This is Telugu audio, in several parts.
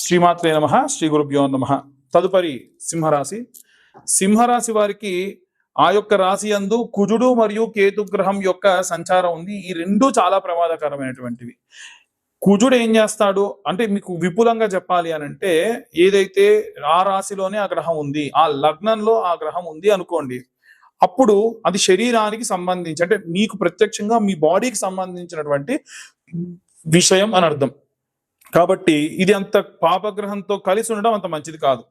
శ్రీమాత్రే నమ శ్రీ గురుభ్యో నమ. తదుపరి సింహరాశి. సింహరాశి వారికి ఆ యొక్క రాశి యందు కుజుడు మరియు కేతు గ్రహం యొక్క సంచారం ఉంది. ఈ రెండు చాలా ప్రమాదకరమైనటువంటివి. కుజుడు ఏం చేస్తాడు? అంటే మీకు విపులంగా చెప్పాలి అని అంటే ఏదైతే ఆ రాశిలోనే ఆ గ్రహం ఉంది ఆ లగ్నంలో ఆ గ్రహం ఉంది అనుకోండి అప్పుడు అది శరీరానికి సంబంధించి అంటే మీకు ప్రత్యక్షంగా మీ బాడీకి సంబంధించినటువంటి విషయం అని అర్థం. కాబట్టి ఇది అంత పాపగ్రహంతో కలిసి ఉండడం అంత మంచిది కాదు.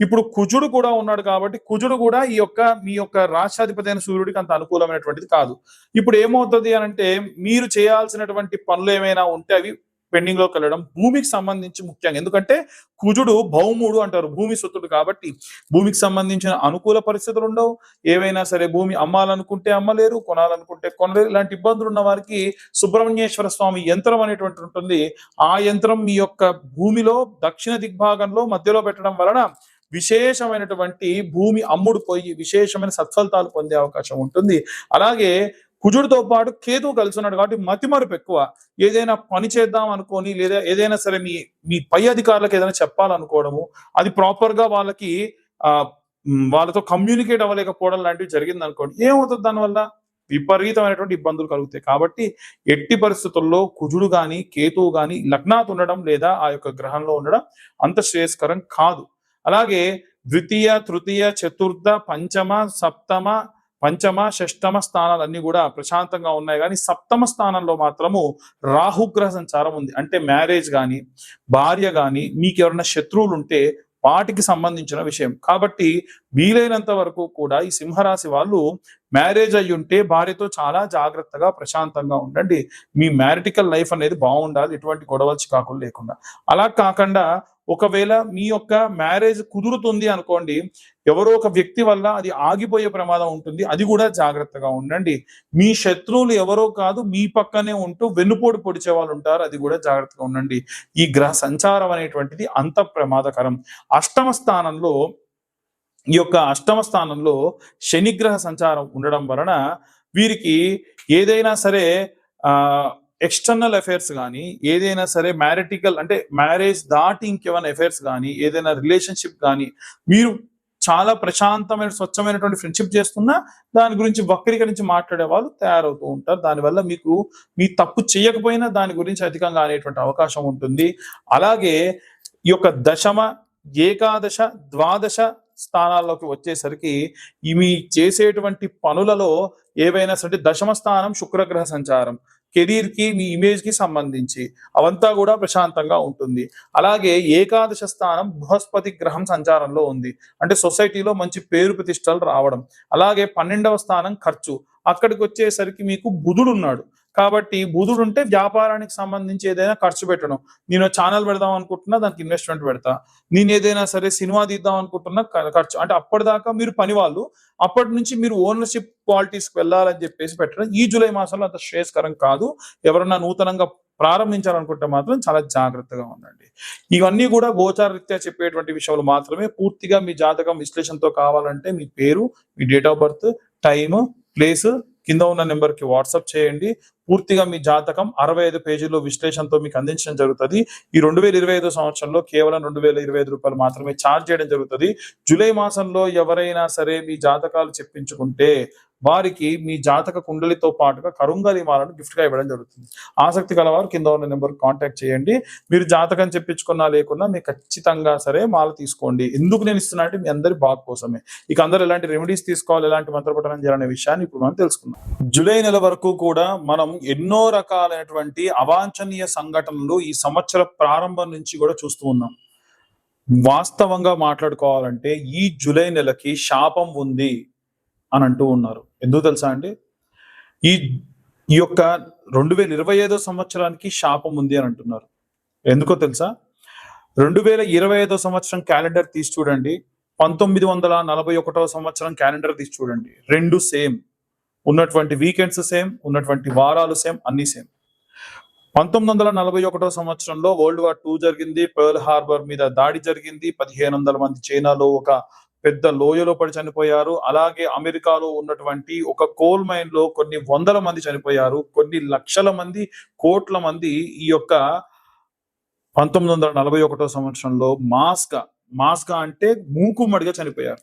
ఇప్పుడు కుజుడు కూడా ఉన్నాడు కాబట్టి కుజుడు కూడా ఈ యొక్క మీ యొక్క రాష్ట్రాధిపతి అయిన సూర్యుడికి అంత అనుకూలమైనటువంటిది కాదు. ఇప్పుడు ఏమవుతుంది అని అంటే మీరు చేయాల్సినటువంటి పనులు ఏమైనా ఉంటే అవి పెండింగ్లోకి వెళ్ళడం భూమికి సంబంధించి ముఖ్యంగా. ఎందుకంటే కుజుడు భౌముడు అంటారు భూమి సొత్తుడు కాబట్టి భూమికి సంబంధించిన అనుకూల పరిస్థితులు ఉండవు. ఏవైనా సరే భూమి అమ్మాలనుకుంటే అమ్మలేరు కొనాలనుకుంటే కొనలేరు. ఇలాంటి ఇబ్బందులు ఉన్న వారికి సుబ్రహ్మణ్యేశ్వర స్వామి యంత్రం అనేటువంటి ఉంటుంది. ఆ యంత్రం మీ యొక్క భూమిలో దక్షిణ దిగ్భాగంలో మధ్యలో పెట్టడం వలన విశేషమైనటువంటి భూమి అమ్ముడు పోయి విశేషమైన సత్ఫలితాలు పొందే అవకాశం ఉంటుంది. అలాగే కుజుడితో పాటు కేతువు కలిసి ఉన్నాడు కాబట్టి మతిమరుపు ఎక్కువ. ఏదైనా పని చేద్దాం అనుకోని లేదా ఏదైనా సరే మీ మీ పై అధికారులకు ఏదైనా చెప్పాలనుకోవడము అది ప్రాపర్గా వాళ్ళకి ఆ వాళ్ళతో కమ్యూనికేట్ అవ్వలేకపోవడం లాంటివి జరిగింది అనుకోండి ఏమవుతుంది దానివల్ల? విపరీతమైనటువంటి ఇబ్బందులు కలుగుతాయి. కాబట్టి ఎట్టి పరిస్థితుల్లో కుజుడు గాని కేతువు గాని లగ్నాత్ ఉండడం లేదా ఆ యొక్క గ్రహంలో ఉండడం అంత శ్రేయస్కరం కాదు. అలాగే ద్వితీయ తృతీయ చతుర్థ పంచమ సప్తమ పంచమ షష్టమ స్థానాలన్నీ కూడా ప్రశాంతంగా ఉన్నాయి. కానీ సప్తమ స్థానంలో మాత్రము రాహుగ్రహ సంచారం ఉంది. అంటే మ్యారేజ్ కానీ భార్య కానీ మీకు ఎవరైనా శత్రువులు ఉంటే వాటికి సంబంధించిన విషయం. కాబట్టి వీలైనంత వరకు కూడా ఈ సింహరాశి వాళ్ళు మ్యారేజ్ అయ్యి ఉంటే భార్యతో చాలా జాగ్రత్తగా ప్రశాంతంగా ఉండండి. మీ మ్యారిటికల్ లైఫ్ అనేది బాగుండాలి. ఎటువంటి గొడవలు చికాకులు లేకుండా అలా కాకుండా ఒకవేళ మీ యొక్క మ్యారేజ్ కుదురుతుంది అనుకోండి ఎవరో ఒక వ్యక్తి వల్ల అది ఆగిపోయే ప్రమాదం ఉంటుంది. అది కూడా జాగ్రత్తగా ఉండండి. మీ శత్రువులు ఎవరో కాదు మీ పక్కనే ఉంటూ వెన్నుపోటు పొడిచే వాళ్ళు ఉంటారు. అది కూడా జాగ్రత్తగా ఉండండి. ఈ గ్రహ సంచారం అనేటువంటిది అంత ప్రమాదకరం. అష్టమ స్థానంలో ఈ యొక్క అష్టమ స్థానంలో శనిగ్రహ సంచారం ఉండడం వలన వీరికి ఏదైనా సరే ఆ ఎక్స్టర్నల్ అఫైర్స్ కానీ ఏదైనా సరే మ్యారిటికల్ అంటే మ్యారేజ్ దాటి ఇంకేమైనా అఫైర్స్ కానీ ఏదైనా రిలేషన్షిప్ కానీ మీరు చాలా ప్రశాంతమైన స్వచ్ఛమైనటువంటి ఫ్రెండ్షిప్ చేస్తున్నా దాని గురించి వక్రీకరించి మాట్లాడే వాళ్ళు తయారవుతూ ఉంటారు. దానివల్ల మీకు మీ తప్పు చేయకపోయినా దాని గురించి అధికంగా అనేటువంటి అవకాశం ఉంటుంది. అలాగే ఈ యొక్క దశమ ఏకాదశ ద్వాదశ స్థానాల్లోకి వచ్చేసరికి ఇవి చేసేటువంటి పనులలో ఏవైనా సరే దశమ స్థానం శుక్రగ్రహ సంచారం. కెరీర్కి మీ ఇమేజ్కి సంబంధించి అవంతా కూడా ప్రశాంతంగా ఉంటుంది. అలాగే ఏకాదశ స్థానం బృహస్పతి గ్రహం సంచారంలో ఉంది. అంటే సొసైటీలో మంచి పేరు ప్రతిష్టలు రావడం. అలాగే పన్నెండవ స్థానం ఖర్చు. అక్కడికి వచ్చేసరికి మీకు బుధుడు ఉన్నాడు కాబట్టి బుధుడు ఉంటే వ్యాపారానికి సంబంధించి ఏదైనా ఖర్చు పెట్టడం నేను ఛానల్ పెడదాం అనుకుంటున్నా దానికి ఇన్వెస్ట్మెంట్ పెడతా. నేను ఏదైనా సరే సినిమా తీద్దాం అనుకుంటున్నా ఖర్చు అంటే అప్పటిదాకా మీరు పని వాళ్ళు అప్పటి నుంచి మీరు ఓనర్షిప్ క్వాలిటీస్కి వెళ్ళాలని చెప్పేసి పెట్టడం ఈ జూలై మాసంలో అంత శ్రేయస్కరం కాదు. ఎవరన్నా నూతనంగా ప్రారంభించాలనుకుంటే మాత్రం చాలా జాగ్రత్తగా ఉండండి. ఇవన్నీ కూడా గోచారరీత్యా చెప్పేటువంటి విషయాలు మాత్రమే. పూర్తిగా మీ జాతకం విశ్లేషణతో కావాలంటే మీ పేరు మీ date of birth time place కింద ఉన్న నెంబర్కి వాట్సాప్ చేయండి. పూర్తిగా మీ జాతకం అరవై ఐదు పేజీల్లో విశ్లేషణతో మీకు అందించడం జరుగుతుంది. ఈ రెండు వేల ఇరవై ఐదు సంవత్సరంలో కేవలం రెండు వేల ఇరవై ఐదు రూపాయలు మాత్రమే ఛార్జ్ చేయడం జరుగుతుంది. జూలై మాసంలో ఎవరైనా సరే మీ జాతకాలు చెప్పించుకుంటే వారికి మీ జాతక కుండలితో పాటుగా కరుంగలి మాలను గిఫ్ట్గా ఇవ్వడం జరుగుతుంది. ఆసక్తి గలవారు కింద ఉన్న నెంబర్ కాంటాక్ట్ చేయండి. మీరు జాతకం చెప్పించుకున్నా లేకున్నా మీరు ఖచ్చితంగా సరే మాల తీసుకోండి. ఎందుకు నేను ఇస్తున్నా అంటే మీ అందరి బాగు కోసమే. ఇక అందరూ ఎలాంటి రెమెడీస్ తీసుకోవాలి ఎలాంటి మంత్రపఠనం చేయాలనే విషయాన్ని ఇప్పుడు మనం తెలుసుకుందాం. జూలై నెల వరకు కూడా మనం ఎన్నో రకాలైనటువంటి అవాంఛనీయ సంఘటనలు ఈ సంవత్సర ప్రారంభం నుంచి కూడా చూస్తూ ఉన్నాం. వాస్తవంగా మాట్లాడుకోవాలంటే ఈ జూలై నెలకి శాపం ఉంది అని అంటూ ఉన్నారు. ఎందుకు తెలుసా అండి? ఈ ఈ యొక్క రెండు వేల ఇరవై ఐదో సంవత్సరానికి శాపం ఉంది అని అంటున్నారు. ఎందుకో తెలుసా? రెండు వేల ఇరవై ఐదో సంవత్సరం క్యాలెండర్ తీసి చూడండి. పంతొమ్మిది వందల నలభై ఒకటో సంవత్సరం క్యాలెండర్ తీసి చూడండి. రెండు సేమ్. ఉన్నటువంటి వీకెండ్స్ సేమ్ ఉన్నటువంటి వారాలు సేమ్ అన్ని సేమ్ పంతొమ్మిది వందల నలభై ఒకటో సంవత్సరంలో వరల్డ్ వార్ టూ జరిగింది. పర్ల్ హార్బర్ మీద దాడి జరిగింది. పదిహేను వందల మంది చైనాలో ఒక పెద్ద లోయలో పడి చనిపోయారు. అలాగే అమెరికాలో ఉన్నటువంటి ఒక కోల్ మైన్లో కొన్ని వందల మంది చనిపోయారు. కొన్ని లక్షల మంది కోట్ల మంది ఈ యొక్క పంతొమ్మిది వందల నలభై ఒకటో సంవత్సరంలో మాస్గా మాస్గా అంటే మూకుమ్మడిగా చనిపోయారు.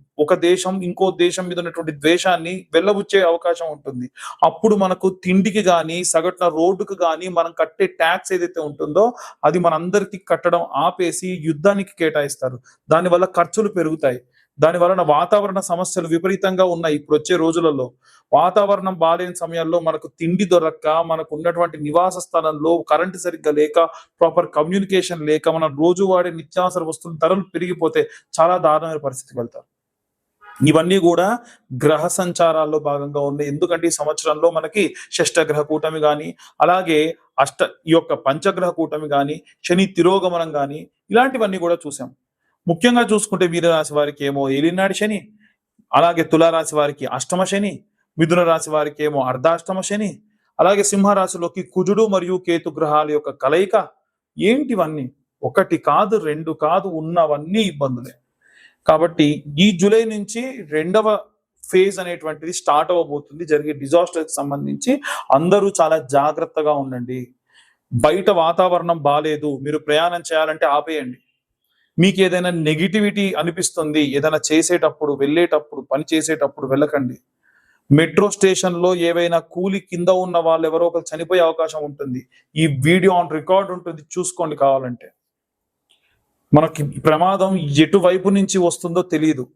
ఒక దేశం ఇంకో దేశం మీద ఉన్నటువంటి ద్వేషాన్ని వెళ్ళబుచ్చే అవకాశం ఉంటుంది. అప్పుడు మనకు తిండికి కానీ సగటున రోడ్డుకు కానీ మనం కట్టే ట్యాక్స్ ఏదైతే ఉంటుందో అది మనందరికీ కట్టడం ఆపేసి యుద్ధానికి కేటాయిస్తారు. దానివల్ల ఖర్చులు పెరుగుతాయి. దాని వలన వాతావరణ సమస్యలు విపరీతంగా ఉన్నాయి ఇప్పుడు వచ్చే రోజులలో. వాతావరణం బాలేని సమయాల్లో మనకు తిండి దొరక్క మనకు ఉన్నటువంటి నివాస స్థలంలో కరెంటు సరిగ్గా లేక ప్రాపర్ కమ్యూనికేషన్ లేక మన రోజు వాడే నిత్యావసర వస్తువుల ధరలు పెరిగిపోతే చాలా దారుణమైన పరిస్థితికి వెళ్తారు. ఇవన్నీ కూడా గ్రహ సంచారాల్లో భాగంగా ఉంది ఎందుకంటే ఈ సంవత్సరంలో మనకి షష్టగ్రహ కూటమి కానీ అలాగే అష్ట ఈ యొక్క పంచగ్రహ కూటమి కానీ శని తిరోగమనం కానీ ఇలాంటివన్నీ కూడా చూసాం. ముఖ్యంగా చూసుకుంటే వీరరాశి వారికి ఏమో ఏలినాడు శని అలాగే తులారాశి వారికి అష్టమ శని మిథున రాశి వారికి ఏమో అర్ధాష్టమ శని అలాగే సింహరాశిలోకి కుజుడు మరియు కేతు గ్రహాల యొక్క కలయిక ఏంటివన్నీ? ఒకటి కాదు రెండు కాదు ఉన్నవన్నీ ఇబ్బందులే. కాబట్టి ఈ జూలై నుంచి రెండవ ఫేజ్ అనేటువంటిది స్టార్ట్ అవ్వబోతుంది. జరిగే డిజాస్టర్కి సంబంధించి అందరూ చాలా జాగ్రత్తగా ఉండండి. బయట వాతావరణం బాగాలేదు మీరు ప్రయాణం చేయాలంటే ఆపేయండి. మీకు ఏదైనా నెగిటివిటీ అనిపిస్తుంది ఏదైనా చేసేటప్పుడు వెళ్ళేటప్పుడు పని చేసేటప్పుడు వెళ్ళకండి. మెట్రో స్టేషన్లో ఏవైనా కూలి కింద ఉన్న వాళ్ళు ఎవరో ఒకరు చనిపోయే అవకాశం ఉంటుంది. ఈ వీడియో ఆన్ రికార్డ్ ఉంటుంది చూసుకోండి కావాలంటే. మనకి ప్రమాదం ఎటువైపు నుంచి వస్తుందో తెలియదు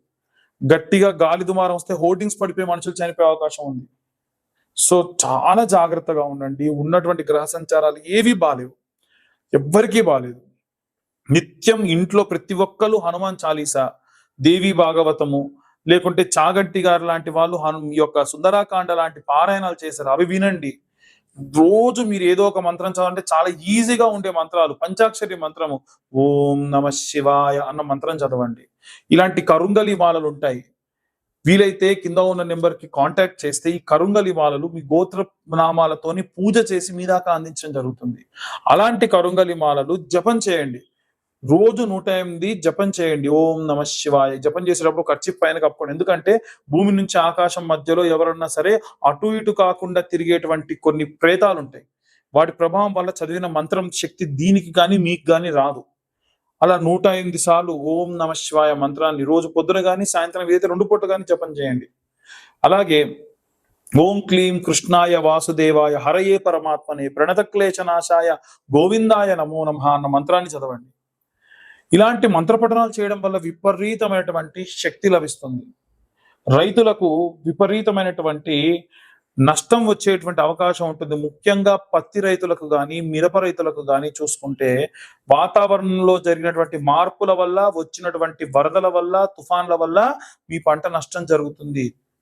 గట్టిగా గాలి దుమారం వస్తే హోర్డింగ్స్ పడిపోయి మనుషులు చనిపోయే అవకాశం ఉంది. సో చాలా జాగ్రత్తగా ఉండండి. ఉన్నటువంటి గ్రహ సంచారాలు ఏవి బాలేవు. ఎవ్వరికీ బాలేదు. నిత్యం ఇంట్లో ప్రతి ఒక్కరు హనుమాన్ చాలీసా దేవి భాగవతము లేకుంటే చాగంటి గారు లాంటి వాళ్ళు హను యొక్క సుందరాకాండ లాంటి పారాయణాలు చేశారు. అవి వినండి. రోజు మీరు ఏదో ఒక మంత్రం చదవాలంటే చాలా ఈజీగా ఉండే మంత్రాలు. పంచాక్షరి మంత్రము ఓం నమ శివాయ అన్న మంత్రం చదవండి. ఇలాంటి కరుంగలి మాలలు ఉంటాయి. వీలైతే కింద ఉన్న నెంబర్కి కాంటాక్ట్ చేస్తే ఈ కరుంగలి మాలలు మీ గోత్ర నామాలతోని పూజ చేసి మీ దాకా అందించడం జరుగుతుంది. అలాంటి కరుంగలి మాలలు జపం చేయండి. రోజు నూట ఎనిమిది జపం చేయండి. ఓం నమ శివాయ. జపం చేసేటప్పుడు ఖర్చు పైన కప్పుకోండి. ఎందుకంటే భూమి నుంచి ఆకాశం మధ్యలో ఎవరన్నా సరే అటు ఇటు కాకుండా తిరిగేటువంటి కొన్ని ప్రేతాలు ఉంటాయి. వాటి ప్రభావం వల్ల చదివిన మంత్రం శక్తి దీనికి కానీ మీకు కానీ రాదు. అలా నూట ఎనిమిది సార్లు ఓం నమ శివాయ మంత్రాన్ని రోజు పొద్దున కానీ సాయంత్రం ఏదైతే రెండు పూట కానీ జపం చేయండి. అలాగే ఓం క్లీం కృష్ణాయ వాసుదేవాయ హరయే పరమాత్మనే ప్రణత క్లేశనాశాయ గోవిందాయ నమో నమ అన్న మంత్రాన్ని చదవండి. ఇలాంటి మంత్రపఠనాలు చేయడం వల్ల విపరీతమైనటువంటి శక్తి లభిస్తుంది. రైతులకు విపరీతమైనటువంటి నష్టం వచ్చేటువంటి అవకాశం ఉంటుంది. ముఖ్యంగా పత్తి రైతులకు కానీ మిరప రైతులకు కానీ చూసుకుంటే వాతావరణంలో జరిగినటువంటి మార్పుల వల్ల వచ్చినటువంటి వరదల వల్ల తుఫాన్ల వల్ల మీ పంట నష్టం జరుగుతుంది.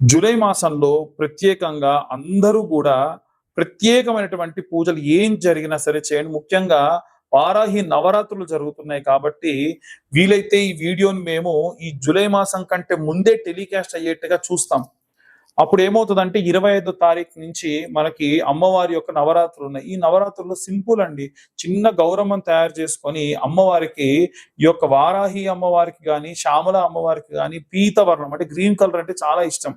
జూలై మాసంలో ప్రత్యేకంగా అందరూ కూడా ప్రత్యేకమైనటువంటి పూజలు ఏం జరిగినా సరే చేయండి. ముఖ్యంగా వారాహి నవరాత్రులు జరుగుతున్నాయి కాబట్టి వీలైతే ఈ వీడియోని మేము ఈ జూలై మాసం కంటే ముందే టెలికాస్ట్ అయ్యేట్టుగా చూస్తాం. అప్పుడు ఏమవుతుందంటే ఇరవై ఐదో తారీఖు నుంచి మనకి అమ్మవారి యొక్క నవరాత్రులు ఉన్నాయి. ఈ నవరాత్రులు సింపుల్ అండి. చిన్న గౌరవం తయారు చేసుకొని అమ్మవారికి ఈ యొక్క వారాహి అమ్మవారికి కానీ శ్యామల అమ్మవారికి కానీ పీతవర్ణం అంటే గ్రీన్ కలర్ అంటే చాలా ఇష్టం.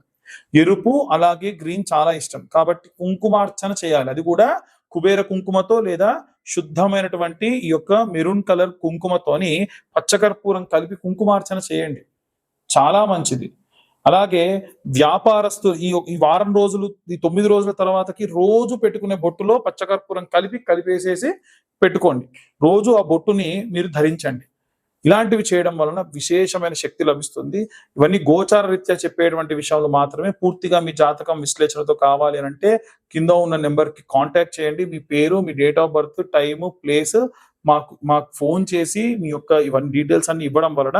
ఎరుపు అలాగే గ్రీన్ చాలా ఇష్టం. కాబట్టి కుంకుమార్చన చేయాలి. అది కూడా కుబేర కుంకుమతో లేదా శుద్ధమైనటువంటి ఈ యొక్క మెరూన్ కలర్ కుంకుమతోని పచ్చకర్పూరం కలిపి కుంకుమార్చన చేయండి. చాలా మంచిది. అలాగే వ్యాపారస్తు ఈ ఈ వారం రోజులు ఈ తొమ్మిది రోజుల తర్వాతకి రోజు పెట్టుకునే బొట్టులో పచ్చకర్పూరం కలిపి కలిపేసేసి పెట్టుకోండి. రోజు ఆ బొట్టుని మీరు ధరించండి. ఇలాంటివి చేయడం వలన విశేషమైన శక్తి లభిస్తుంది. ఇవన్నీ గోచార రీత్యా చెప్పేటువంటి విషయాలు మాత్రమే పూర్తిగా మీ జాతకం విశ్లేషణతో కావాలి అని అంటే కింద ఉన్న నెంబర్కి కాంటాక్ట్ చేయండి. మీ పేరు మీ date of birth time place మాకు మాకు ఫోన్ చేసి మీ యొక్క ఇవన్నీ డీటెయిల్స్ అన్ని ఇవ్వడం వలన